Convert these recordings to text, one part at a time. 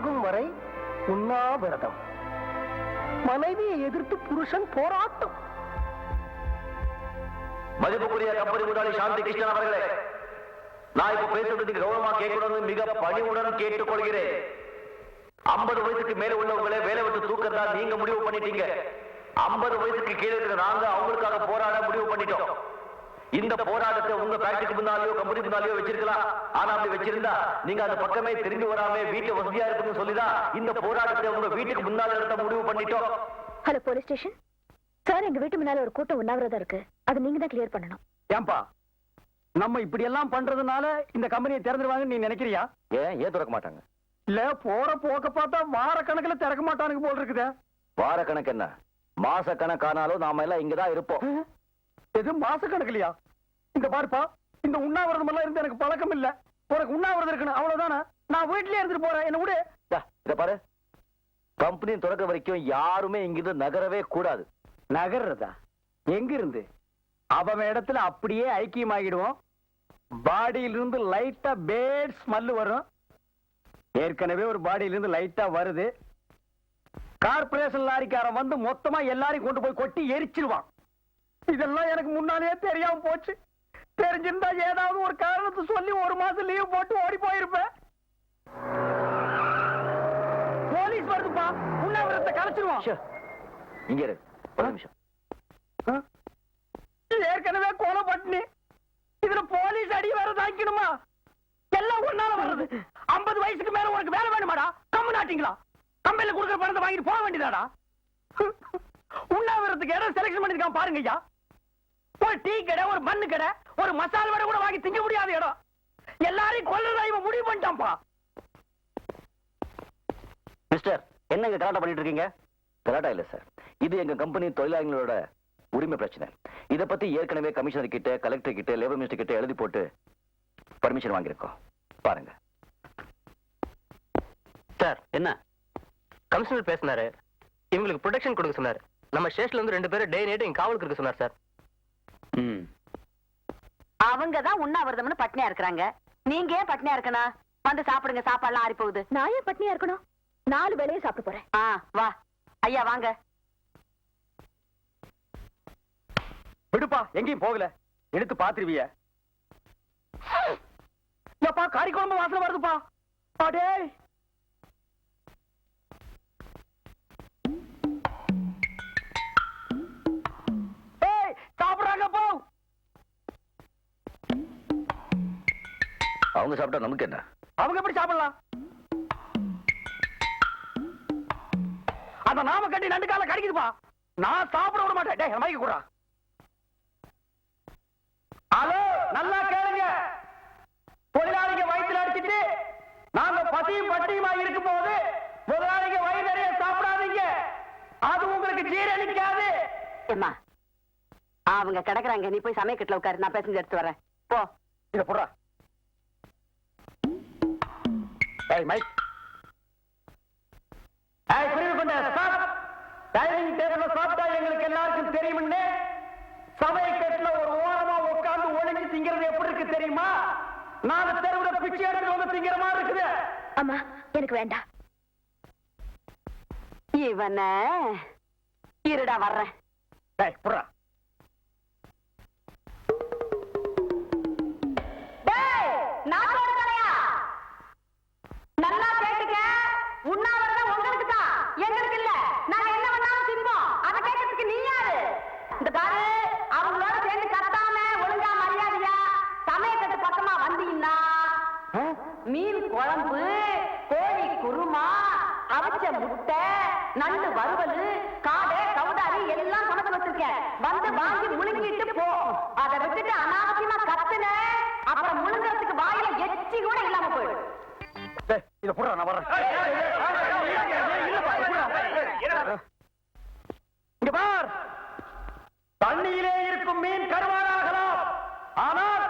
சாகும் வரை உண்ணாவிரதம். மனைவியை எதிர்த்து புருஷன் போராட்டம். மதிப்புக்குரிய கம்பெனி முதலாளி சாந்தி கிருஷ்ணன் அவர்களே நான் இப்ப பேசுறதுக்கு கௌரவமா கேட்கணும்னு மிக பணிவுடன் கேட்டுக்கொள்கிறேன். ஐம்பது வயசுக்கு மேல உள்ளவங்களே வேலை விட்டு தூக்கத்தான் நீங்க முடிவு பண்ணிட்டீங்க. ஐம்பது வயசுக்கு கீழே இருக்கிற நாங்க அவங்களுக்காக போராட முடிவு பண்ணிட்டோம் இந்த போராட்டத்தை உங்க ஃபேக்டரிக்கு முன்னாலேயோ கம்பெனி முன்னாலேயோ வச்சிருக்கலாம் ஆனா அப்படி வச்சிருந்தா நீங்க அந்த பக்கமே திரும்பி வராம வீட்டு வசதியா இருக்குன்னு சொல்லிதான் இந்த போராட்டத்தை உங்க வீட்டுக்கு முன்னால நடத்த முடிவு பண்ணிட்டோம்? ஹலோ போலீஸ் ஸ்டேஷன் சார் எங்க வீட்டு முன்னால ஒரு கூட்டம் உண்ணாவிரதம் இருக்கு. அது நீங்க தான் கிளியர் பண்ணணும். ஏன்பா? நம்ம இப்படி எல்லாம் பண்றதுனால இந்த கம்பெனியை திறந்துருவாங்கன்னு நீ நினைக்கிறியா? ஏன்? ஏன் திறக்க மாட்டாங்க? இல்ல போற போக்க பார்த்தா வார கணக்குல திறக்க மாட்டானுங்க போல் இருக்குதே. வார கணக்கு என்ன? மாச கணக்கானாலும் நாம எல்லாம் இங்கதான் இருப்போம். எது மாச கணக்குலயா இந்த பாருப்பா இந்த உண்ணாவிரதம் எல்லாம் இருந்து எனக்கு பழக்கம் இல்ல. உனக்கு உண்ணாவிரதம் இருக்கணும் அவ்வளவுதானே? நான் வீட்லயே இருந்துட்டு போறேன் என்ன விடு. இத பாரு. கம்பெனி திறக்க வரைக்கும் யாருமே இங்கிருந்து நகரவே கூடாது. நகர்றதா? எங்க இருந்து அவன் இடத்துல அப்படியே ஐக்கியமாகிடுவோம். பாடியில இருந்து லைட்டா பேட் ஸ்மெல் வரும். ஏற்கனவே ஒரு பாடியில இருந்து லைட்டா வருது. கார்பரேஷன் லாரிக்காரன் வந்து மொத்தமா எல்லாரையும் கொண்டு போய் கொட்டி எரிச்சிருவான். இதெல்லாம் எனக்கு முன்னாலேயே தெரியாம போச்சு. தெரிஞ்சிருந்தா ஏதாவது ஒரு காரணத்தை சொல்லி ஒரு மாசம் லீவ் போட்டு ஓடி போயிருப்பேன். போலீஸ் வருதுப்பா. உண்ணாவிரத்தை கலைச்சிருவான் ச்சே, இங்க இரு. ஒரு நிமிஷம். ஏற்கனவே கொலை பட்டினி இதுல போலீஸ் அடி வேற தாங்கிக்கணுமா? எல்லாம் ஒன்னால வர்றது. ஐம்பது வயசுக்கு மேல உனக்கு வேலை வேணுமாடா? கம்மு நாட்டிங்களா? கம்பெனில கொடுக்குற பணத்தை வாங்கிட்டு போக வேண்டியதாடா? உண்ணாவிரத்துக்கு இடம் செலக்ஷன் பண்ணிருக்கான் பாருங்க ஐயா. ஒரு டீ கடை ஒரு மண்ணு கடை ஒரு மசாலா வடை கூட வாங்கி திங்க முடியாத இடம். எல்லாரையும் கொல்றதா இவன் முடிவு பண்ணிட்டான்ப்பா. மிஸ்டர் என்னங்க கலாட்டா பண்ணிட்டு இருக்கீங்க? கலாட்டா இல்ல சார் இது எங்க கம்பெனி தொழிலாளர்களோட உரிமை பிரச்சனை. இத பத்தி ஏற்கனவே கமிஷனர் கிட்ட கலெக்டர் கிட்ட லேபர் மினிஸ்டர் கிட்ட எழுதி போட்டு பர்மிஷன் வாங்கியிருக்கோம். பாருங்க. சார் என்ன? கமிஷனர் பேசினாரு. இவங்களுக்கு ப்ரொடெக்ஷன் கொடுக்க சொன்னாரு. நம்ம ஸ்டேஷன்ல இருந்து ரெண்டு பேரும் டே நைட் இங்க காவலுக்கு இருக்க சொன்னார் சார் ம். அவங்க தான் உண்ணாவிரதம்னு பட்னியா இருக்கிறாங்க. நீங்க ஏன் பட்னியா இருக்கணும்? வந்து சாப்பிடுங்க சாப்பாடுலாம் ஆறி போகுது. நான் ஏன் பட்னியா இருக்கணும்? நாலு வேளையும் சாப்பிட்டு போறேன். ஆ வா. ஐயா வாங்க. விடுப்பா எங்கேயும் போகல. எடுத்து பாத்துருவிய. கறி குழம்பு வாசனை வருதுப்பா. அடே அவங்க சாப்பிட்டா நமக்கு என்ன? அவங்க எப்படி சாப்பிடலாம்? அந்த நாம கட்டி நண்டு கால கடிக்குதுப்பா. நான் சாப்பிட விட மாட்டேன். டேய் மைக்கு கூடா ஹலோ நல்லா கேளுங்க. தொழிலாளிங்க வயிற்றுல அடிச்சிட்டு நாங்க பசியும் பட்டியுமா இருக்கும் போது முதலாளிங்க வயிறு நிறைய சாப்பிடாதீங்க. அது உங்களுக்கு ஜீரணிக்காது. அவங்க கிடக்குறாங்க. நீ போய் சமயக்கட்டுல உட்காரு. நான் பேசஞ்சு எடுத்து வரேன். போ. இத போடுறா. ஏய் மைக் ஏய் புரிவு கொண்ட ஸ்டாப் டைனிங் டேபிள்ல சாப்பிட்டா எங்களுக்கு எல்லாருக்கும் தெரியும்னு. சமயக்கட்டுல ஒரு ஓரமா உட்கார்ந்து ஒளிஞ்சு திங்கிறது எப்படி இருக்கு தெரியுமா? நாலு தெருவுல பிச்சை எடுத்து வந்து திங்கிற மாதிரி இருக்குது. அம்மா எனக்கு வேண்டாம். இவன. இருடா வர்றேன். டேய் நண்டு வறுவல் காடை கவுதாரி எல்லாம் சமைச்சு வச்சிருக்கேன் வந்து வாங்கி முழுங்கிட்டு போ அதை விட்டுட்டு அனாவசியமா கத்துன அப்புறம் முழுங்கறதுக்கு வாயில எச்சி கூட இல்லாம போயிடும் இத புடுறா நான். இங்க பார் தண்ணியிலே இருக்கும் மீன் கருவாடாகலாம் ஆனால்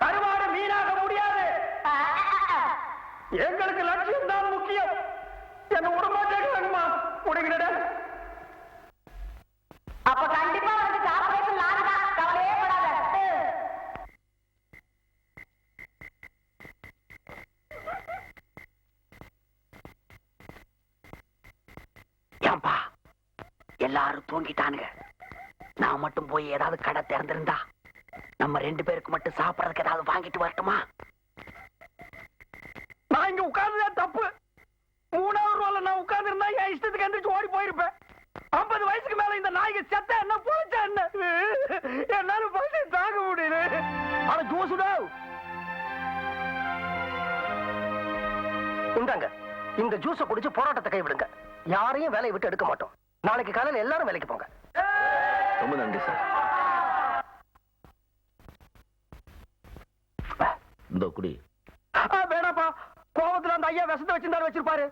கருவாடு மீனாக முடியாது எங்களுக்கு லட்சியம் தான் முக்கியம் என்ன உடம்பா கேட்கலாங்கம்மா அப்ப கண்டிப்பா வந்து கார்பரேஷன் கவலையே படாத. எல்லாரும் தூங்கிட்டானுங்க. நான் மட்டும் போய் ஏதாவது கடை திறந்திருந்தா நம்ம ரெண்டு பேருக்கு மட்டும் சாப்பிடறதுக்கு ஏதாவது வாங்கிட்டு வரட்டுமா? போயிருப்பேன் ஐம்பது வயசுக்கு மேல இந்த நாய்க்கு செத்த என்ன போச்சா என்ன? என்னால பசி தாங்க முடியல. ஆனா ஜோசுடா. இந்தாங்க இந்த ஜூஸை குடிச்சு போராட்டத்தை கைவிடுங்க. யாரையும் வேலையை விட்டு எடுக்க மாட்டோம். நாளைக்கு காலையில எல்லாரும் வேலைக்கு போங்க. ரொம்ப நன்றி சார். இந்த குடி. வேணாப்பா. கோவத்துல அந்த ஐயா விஷத்தை வச்சிருந்தாரு வச்சிருப்பாரு.